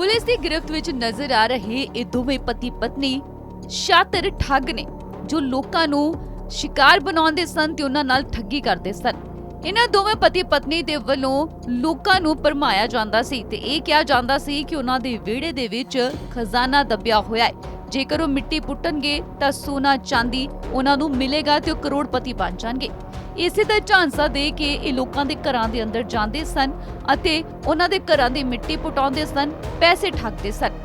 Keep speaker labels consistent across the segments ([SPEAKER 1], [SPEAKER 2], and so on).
[SPEAKER 1] Police ਦੀ ਗ੍ਰਿਫਤ ਵਿੱਚ ਨਜ਼ਰ ਆ ਰਹੇ ਇਹ ਦੋਵੇਂ ਪਤੀ ਪਤਨੀ ਸ਼ਾਤਰ ਠੱਗ ਨੇ, ਜੋ ਲੋਕਾਂ ਨੂੰ ਸ਼ਿਕਾਰ ਬਣਾਉਂਦੇ ਸਨ ਤੇ ਉਹਨਾਂ ਨਾਲ ਠੱਗੀ ਕਰਦੇ ਸਨ। ਇਹਨਾਂ ਦੋਵੇਂ ਪਤੀ ਪਤਨੀ ਦੇ ਵੱਲੋਂ ਲੋਕਾਂ ਨੂੰ ਭਰਮਾਇਆ ਜਾਂਦਾ ਸੀ ਤੇ ਇਹ ਕਿਹਾ ਜਾਂਦਾ ਸੀ ਕਿ ਉਹਨਾਂ ਦੇ ਵਿਹੜੇ ਦੇ ਵਿੱਚ ਖਜ਼ਾਨਾ ਦੱਬਿਆ ਹੋਇਆ ਹੈ। ਜੇਕਰ ਉਹ ਮਿੱਟੀ ਪੁੱਟਣਗੇ ਤਾਂ ਸੋਨਾ ਚਾਂਦੀ ਉਹਨਾਂ ਨੂੰ ਮਿਲੇਗਾ ਤੇ ਉਹ ਕਰੋੜਪਤੀ ਬਣ ਜਾਣਗੇ। ਇਸੇ ਦਾ ਝਾਂਸਾ ਦੇ ਕੇ ਇਹ ਲੋਕਾਂ ਦੇ ਘਰਾਂ ਦੇ ਅੰਦਰ ਜਾਂਦੇ ਸਨ ਅਤੇ ਉਹਨਾਂ ਦੇ ਘਰਾਂ ਦੀ ਮਿੱਟੀ ਪੁਟਾਉਂਦੇ ਸਨ, ਪੈਸੇ ਠੱਗਦੇ ਸਨ।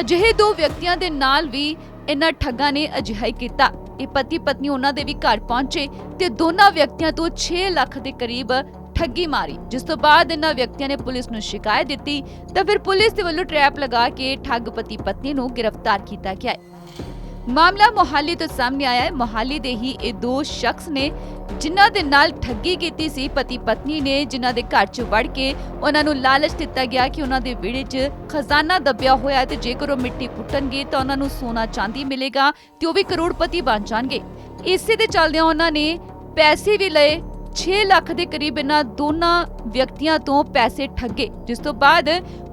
[SPEAKER 1] ਅਜਿਹੇ ਦੋ ਵਿਅਕਤੀਆਂ ਦੇ ਨਾਲ ਵੀ ਇਹਨਾਂ ਠੱਗਾਂ ਨੇ ਅਜਿਹਾ ਹੀ ਕੀਤਾ। ਇਹ ਪਤੀ ਪਤਨੀ ਉਹਨਾਂ ਦੇ ਵੀ ਘਰ ਪਹੁੰਚੇ ਤੇ ਦੋਨਾਂ ਵਿਅਕਤੀਆਂ ਤੋਂ 6 ਲੱਖ ਦੇ ਕਰੀਬ ਠੱਗੀ ਮਾਰੀ, ਜਿਸ ਤੋਂ ਬਾਅਦ ਇਹਨਾਂ ਵਿਅਕਤੀਆਂ ਨੇ ਪੁਲਿਸ ਨੂੰ ਸ਼ਿਕਾਇਤ ਦਿੱਤੀ ਤਾਂ ਫਿਰ ਪੁਲਿਸ ਦੇ ਵੱਲੋਂ ਟਰੈਪ ਲਗਾ ਕੇ ਠੱਗ ਪਤੀ ਪਤਨੀ ਨੂੰ ਗ੍ਰਿਫਤਾਰ ਕੀਤਾ ਗਿਆ ਹੈ। ਮਾਮਲਾ ਮੋਹਾਲੀ ਤੋਂ ਸਾਹਮਣੇ ਆਇਆ ਹੈ। ਮੋਹਾਲੀ ਦੇ ਹੀ ਇਹ ਦੋ ਸ਼ਖਸ ਨੇ ਜਿਨ੍ਹਾਂ ਦੇ ਨਾਲ ਠੱਗੀ ਕੀਤੀ ਸੀ। ਪਤੀ ਪਤਨੀ ਨੇ ਜਿਨ੍ਹਾਂ ਦੇ ਘਰ 'ਚ ਵੜ ਕੇ ਉਹਨਾਂ ਨੂੰ ਲਾਲਚ ਦਿੱਤਾ ਗਿਆ ਕਿ ਉਹਨਾਂ ਦੇ ਵਿਹੜੇ 'ਚ ਖਜ਼ਾਨਾ ਦੱਬਿਆ ਹੋਇਆ ਹੈ ਤੇ ਜੇਕਰ ਉਹ ਮਿੱਟੀ ਪੁੱਟਣਗੇ ਤਾਂ ਉਹਨਾਂ ਨੂੰ ਸੋਨਾ ਚਾਂਦੀ ਮਿਲੇਗਾ ਤੇ ਉਹ ਵੀ ਕਰੋੜਪਤੀ ਬਣ ਜਾਣਗੇ। ਇਸੇ ਦੇ ਚੱਲਦਿਆਂ ਉਹਨਾਂ ਨੇ ਪੈਸੇ ਵੀ ਲਏ। 6 ਲੱਖ ਦੇ ਕਰੀਬ ਇਹਨਾਂ ਦੋਨਾਂ ਵਿਅਕਤੀਆਂ ਤੋਂ ਪੈਸੇ ਠੱਗੇ, ਜਿਸ ਤੋਂ ਬਾਅਦ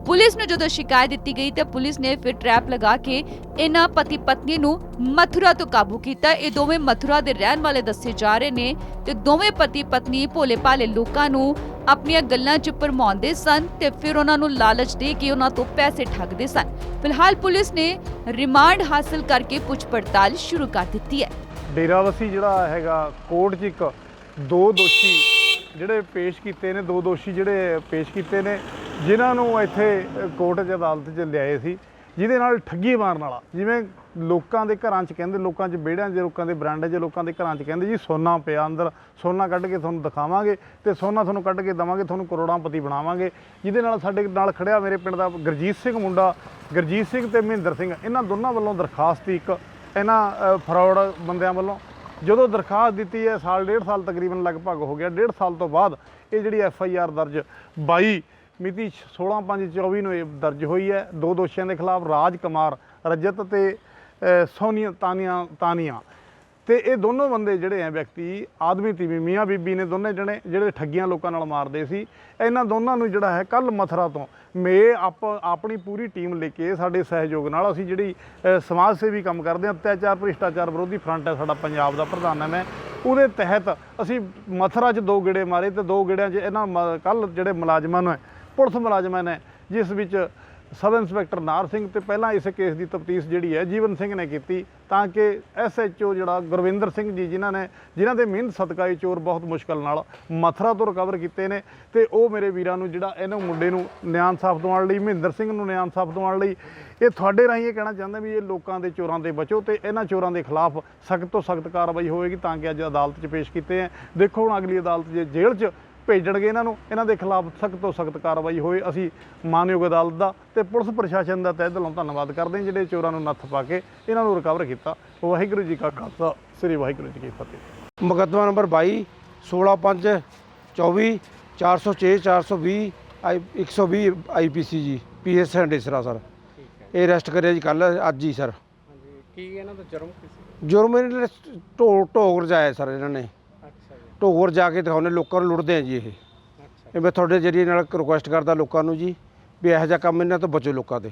[SPEAKER 1] ਪੁਲਿਸ ਨੂੰ ਜਦੋਂ ਸ਼ਿਕਾਇਤ ਦਿੱਤੀ ਗਈ ਤਾਂ ਪੁਲਿਸ ਨੇ ਫਿਰ ਟਰੈਪ ਲਗਾ ਕੇ ਇਹਨਾਂ ਪਤੀ ਪਤਨੀ ਨੂੰ ਮਥੁਰਾ ਤੋਂ ਕਾਬੂ ਕੀਤਾ। ਇਹ ਦੋਵੇਂ ਮਥੁਰਾ ਦੇ ਰਹਿਣ ਵਾਲੇ ਦੱਸੇ ਜਾ ਰਹੇ ਨੇ ਤੇ ਦੋਵੇਂ ਪਤੀ ਪਤਨੀ ਭੋਲੇ ਭਾਲੇ ਲੋਕਾਂ ਨੂੰ ਆਪਣੀਆਂ ਗੱਲਾਂ 'ਚ ਭਰਮਾਉਂਦੇ ਸਨ ਤੇ ਫਿਰ ਉਹਨਾਂ ਨੂੰ ਲਾਲਚ ਦੇ ਕੇ ਉਹਨਾਂ ਤੋਂ ਪੈਸੇ ਠੱਗਦੇ ਸਨ। ਫਿਲਹਾਲ ਪੁਲਿਸ ਨੇ ਰਿਮਾਂਡ ਹਾਸਲ ਕਰਕੇ ਪੁੱਛ ਪੜਤਾਲ ਸ਼ੁਰੂ ਕਰ ਦਿੱਤੀ ਹੈ।
[SPEAKER 2] ਡੇਰਾਵਸੀ ਜਿਹੜਾ ਹੈਗਾ, ਕੋਰਟ 'ਚ ਇੱਕ ਦੋ ਦੋਸ਼ੀ ਜਿਹੜੇ ਪੇਸ਼ ਕੀਤੇ ਨੇ, ਦੋ ਦੋਸ਼ੀ ਜਿਹੜੇ ਪੇਸ਼ ਕੀਤੇ ਨੇ, ਜਿਨ੍ਹਾਂ ਨੂੰ ਇੱਥੇ ਕੋਰਟ 'ਚ ਅਦਾਲਤ 'ਚ ਲਿਆਏ ਸੀ, ਜਿਹਦੇ ਨਾਲ ਠੱਗੀ ਮਾਰਨ ਵਾਲਾ, ਜਿਵੇਂ ਲੋਕਾਂ ਦੇ ਘਰਾਂ 'ਚ ਕਹਿੰਦੇ, ਲੋਕਾਂ 'ਚ ਵਿਹੜਿਆਂ 'ਚ, ਲੋਕਾਂ ਦੇ ਬਰਾਂਡੇ 'ਚ, ਲੋਕਾਂ ਦੇ ਘਰਾਂ 'ਚ ਕਹਿੰਦੇ ਜੀ, ਸੋਨਾ ਪਿਆ ਅੰਦਰ, ਸੋਨਾ ਕੱਢ ਕੇ ਤੁਹਾਨੂੰ ਦਿਖਾਵਾਂਗੇ ਤੇ ਸੋਨਾ ਤੁਹਾਨੂੰ ਕੱਢ ਕੇ ਦਵਾਂਗੇ, ਤੁਹਾਨੂੰ ਕਰੋੜਾਂਪਤੀ ਬਣਾਵਾਂਗੇ। ਜਿਹਦੇ ਨਾਲ ਸਾਡੇ ਨਾਲ ਖੜਿਆ ਮੇਰੇ ਪਿੰਡ ਦਾ ਗੁਰਜੀਤ ਸਿੰਘ ਮੁੰਡਾ, ਗੁਰਜੀਤ ਸਿੰਘ ਤੇ ਮਹਿੰਦਰ ਸਿੰਘ, ਇਹਨਾਂ ਦੋਨਾਂ ਵੱਲੋਂ ਦਰਖਾਸਤ ਸੀ ਇੱਕ, ਇਹਨਾਂ ਫਰਾਡ ਬੰਦਿਆਂ ਵੱਲੋਂ ਜਦੋਂ ਦਰਖਾਸਤ ਦਿੱਤੀ ਹੈ, ਸਾਲ ਡੇਢ ਸਾਲ ਤਕਰੀਬਨ ਲਗਭਗ ਹੋ ਗਿਆ। ਡੇਢ ਸਾਲ ਤੋਂ ਬਾਅਦ ਇਹ ਜਿਹੜੀ ਐਫ ਆਈ ਆਰ ਦਰਜ 22 ਮਿਤੀ 16/5/24 ਨੂੰ ਇਹ ਦਰਜ ਹੋਈ ਹੈ। ਦੋ ਦੋਸ਼ੀਆਂ ਦੇ ਖਿਲਾਫ ਰਾਜ ਕੁਮਾਰ, ਰਜਤ ਤੇ ਸੋਨੀਆ ਤਾਨੀਆ ਤਾਨੀਆ। ਤੇ ਇਹ ਦੋਨੋਂ ਬੰਦੇ ਜਿਹੜੇ ਆ ਵਿਅਕਤੀ, ਆਦਮੀ ਤੀਵੀਂ ਮੀਆਂ ਬੀਬੀ ਨੇ ਦੋਨੇ ਜਣੇ, ਜਿਹੜੇ ਠੱਗੀਆਂ ਲੋਕਾਂ ਨਾਲ ਮਾਰਦੇ ਸੀ। ਇਹਨਾਂ ਦੋਨਾਂ ਨੂੰ ਜਿਹੜਾ ਹੈ ਕੱਲ ਮਥਰਾ ਤੋਂ ਮੇ ਆਪ ਆਪਣੀ ਪੂਰੀ ਟੀਮ ਲੈ ਕੇ ਸਾਡੇ ਸਹਿਯੋਗ ਨਾਲ ਅਸੀਂ ਜਿਹੜੀ ਸਮਾਜ ਸੇਵੀ ਕੰਮ ਕਰਦੇ ਹਾਂ, ਅਤਿਆਚਾਰ, ਭ੍ਰਿਸ਼ਟਾਚਾਰ ਵਿਰੋਧੀ ਫਰੰਟ ਹੈ ਸਾਡਾ ਪੰਜਾਬ ਦਾ ਪ੍ਰਧਾਨ ਹੈ ਮੈਂ। ਉਹਦੇ ਤਹਿਤ ਅਸੀਂ ਮਥਰਾ 'ਚ ਦੋ ਗੇੜੇ ਮਾਰੇ ਤੇ ਦੋ ਗੇੜਿਆਂ 'ਚ ਇਹਨਾਂ ਕੱਲ ਜਿਹੜੇ ਮੁਲਾਜ਼ਮਾਂ ਨੇ, ਪੁਲਿਸ ਮੁਲਾਜ਼ਮਾਂ ਨੇ, ਜਿਸ ਵਿੱਚ ਸਬ ਇੰਸਪੈਕਟਰ ਨਾਰ ਸਿੰਘ ਤੇ ਪਹਿਲਾਂ ਇਸ ਕੇਸ ਦੀ ਤਫਤੀਸ਼ ਜਿਹੜੀ ਹੈ ਜੀਵਨ ਸਿੰਘ ਨੇ ਕੀਤੀ, ਤਾਂ ਕਿ ਐਸਐਚਓ ਜਿਹੜਾ ਗੁਰਵਿੰਦਰ ਸਿੰਘ ਜੀ, ਜਿਨ੍ਹਾਂ ਨੇ ਜਿਨ੍ਹਾਂ ਦੇ ਮਿਹਨਤ ਸਦਕਾ ਇਹ ਚੋਰ ਬਹੁਤ ਮੁਸ਼ਕਲ ਨਾਲ ਮਥਰਾ ਤੋਂ ਰਿਕਵਰ ਕੀਤੇ ਨੇ ਤੇ ਉਹ ਮੇਰੇ ਵੀਰਾਂ ਨੂੰ ਜਿਹੜਾ ਇਹਨੂੰ ਮੁੰਡੇ ਨੂੰ ਨਿਆਂ ਸਾਫ਼ ਦਿਵਾਉਣ ਲਈ, ਮਹਿੰਦਰ ਸਿੰਘ ਨੂੰ ਨਿਆਂ ਸਾਫ਼ ਦਿਵਾਉਣ ਲਈ, ਇਹ ਤੁਹਾਡੇ ਰਾਹੀਂ ਇਹ ਕਹਿਣਾ ਚਾਹੁੰਦਾ ਵੀ ਇਹ ਲੋਕਾਂ ਦੇ ਚੋਰਾਂ ਦੇ ਬਚੋ ਤੇ ਇਹਨਾਂ ਚੋਰਾਂ ਦੇ ਖਿਲਾਫ ਸਖਤ ਤੋਂ ਸਖਤ ਕਾਰਵਾਈ ਹੋਵੇਗੀ ਤਾਂ ਕਿ ਅੱਜ ਅਦਾਲਤ 'ਚ ਪੇਸ਼ ਕੀਤੇ ਹੈ। ਦੇਖੋ ਹੁਣ ਅਗਲੀ ਅਦਾਲਤ ਜੇ ਜੇਲ੍ਹ 'ਚ ਭੇਜਣਗੇ ਇਹਨਾਂ ਨੂੰ ਇਹਨਾਂ ਦੇ ਖਿਲਾਫ ਸਖਤ ਤੋਂ ਸਖਤ ਕਾਰਵਾਈ ਹੋਏ ਅਸੀਂ ਮਾਨਯੋਗ ਅਦਾਲਤ ਦਾ ਤੇ ਪੁਲਿਸ ਪ੍ਰਸ਼ਾਸਨ ਦਾ ਤਹਿ ਦਿਲੋਂ ਧੰਨਵਾਦ ਕਰਦੇ ਹਾਂ ਜਿਹੜੇ ਚੋਰਾਂ ਨੂੰ ਨੱਥ ਪਾ ਕੇ ਇਹਨਾਂ ਨੂੰ ਰਿਕਵਰ ਕੀਤਾ। ਵਾਹਿਗੁਰੂ ਜੀ ਕਾ ਖਾਲਸਾ ਸ੍ਰੀ ਵਾਹਿਗੁਰੂ ਜੀ ਕੀ ਫਤਿਹ।
[SPEAKER 3] ਮੁਕੱਦਮਾ ਨੰਬਰ 22 16 5 24 406 420 ਆਈ 120 ਆਈਪੀਸੀ ਜੀ ਪੀਐਸ ਹੰਡੇਸਰਾ ਸਰ। ਇਹ ਅਰੈਸਟ ਕਰਿਆ ਜੀ ਕੱਲ ਅੱਜ ਹੀ ਸਰ।
[SPEAKER 4] ਹਾਂਜੀ ਕੀ ਇਹਨਾਂ ਦਾ ਜਰਮ ਕੀ ਸੀ
[SPEAKER 3] ਜੁਰਮ ਇਹਨਾਂ ਨੇ ਢੋ ਢੋਗਰ ਜਾਇਆ ਸਰ ਇਹਨਾਂ ਨੇ। ਢੋਗਰ ਜਾ ਕੇ ਦਿਖਾਉਣੇ ਲੋਕਾਂ ਨੂੰ ਲੁੱਟਦੇ ਆ ਜੀ ਇਹ। ਇਹ ਮੈਂ ਤੁਹਾਡੇ ਜਰੀਏ ਨਾਲ ਰਿਕੁਐਸਟ ਕਰਦਾ ਲੋਕਾਂ ਨੂੰ ਜੀ ਵੀ ਇਹੋ ਜਿਹਾ ਕੰਮ ਇਹਨਾਂ ਤੋਂ ਬਚੋ ਲੋਕਾਂ ਦੇ